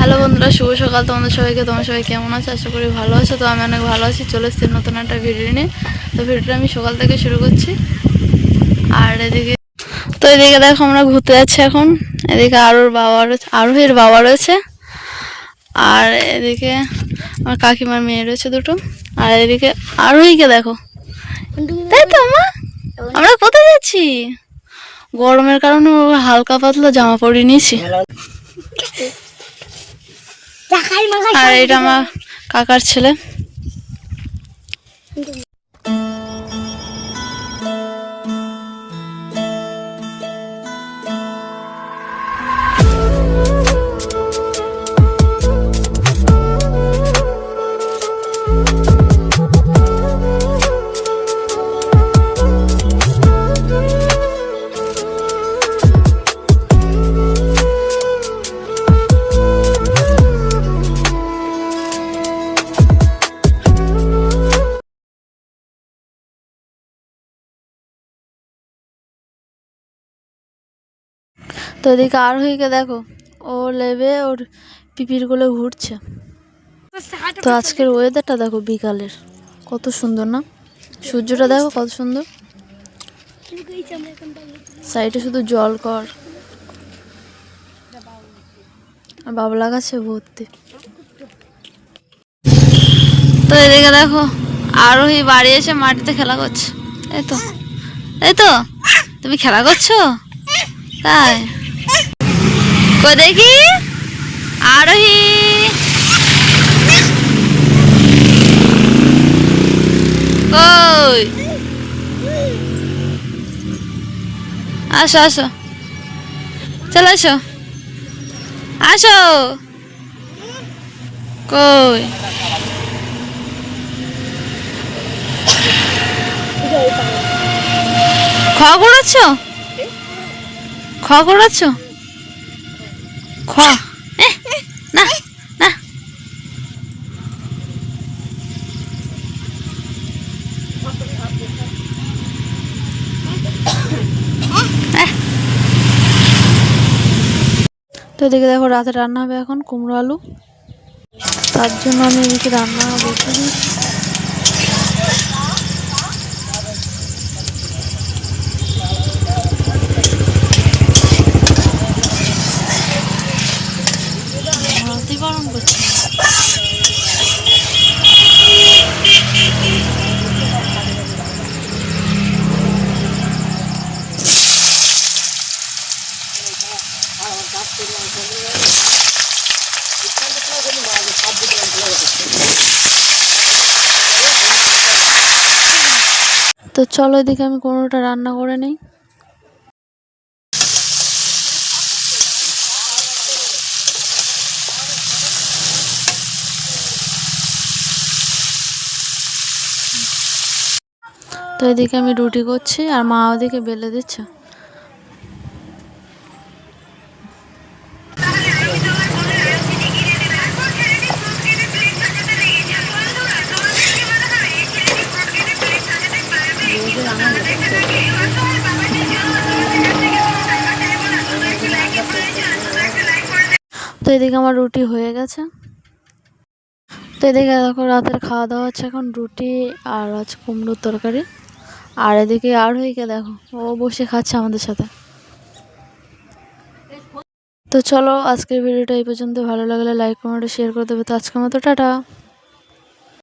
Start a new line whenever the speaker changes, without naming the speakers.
Hello বন্ধুরা, শুভ সকাল তোমাদের সবাইকে, তোমার সবাই কেমন আছে? আশা করি ভালো আছো। তো আমি অনেক ভালো আছি, চলে এসেছি নতুন একটা ভিডিও নিয়ে। তো ভিডিওটা আমি সকাল থেকে শুরু করছি। আর এদিকে তো এদিকে দেখো আমরা ঘুরতে যাচ্ছি এখন। এদিকে আরোর বাবা রয়েছে, আরোহীর বাবা রয়েছে। আর এদিকে আমার কাকিমার মেয়ে রয়েছে দুটো। আর এদিকে আরোহীকে দেখো। তাই তো, মা? আমরা কোথায় যাচ্ছি? গরমের কারণে হালকা পাতলা জামা পরে নিয়েছি। আর এটা আমার কাকার ছেলে। তো এদিকে আর আরোহীকে দেখো, ও লেবে, ওর পিপিরগুলো ঘুরছে। তো আজকের ওয়েদারটা দেখো বিকালের, কত সুন্দর না? সূর্যটা দেখো কত সুন্দর। সাইডে শুধু জল কর। আর বাবলা গাছে ভর্তি। তো এদিকে দেখো, আরোহী বাড়ি এসে মাটিতে খেলা করছে। এই তো এই তো, তুমি খেলা করছ? তাই? কই দেখি? আরোহী। কই? আসো আসো। চলো আসো। আসো। কই? খাওয়া করাচ্ছ খাওয়া করাচ্ছ খাওয়া না না। তো এদিকে দেখো রাতে রান্না হবে এখন কুমড়ো আলু। তার জন্য আমি রান্না বসে দিয়েছি। তো চলো এদিকে আমি কোনোটা রান্না করে নেই। তো এদিকে আমি রুটি করছি আর মা ওদিকে বেলে দিচ্ছে। তো এদিকে আমার রুটি হয়ে গেছে। তো এদিকে দেখো রাতের খাওয়া দাওয়া হচ্ছে এখন, রুটি আর হচ্ছে কুমড়োর তরকারি। আর এদিকে আর হয়ে হইকে দেখো, ও বসে খাচ্ছে আমাদের সাথে। তো চলো আজকের ভিডিওটা এই পর্যন্ত, ভালো লাগলে লাইক কমেন্ট শেয়ার করে দেবে। তো আজকের মতো টাটা।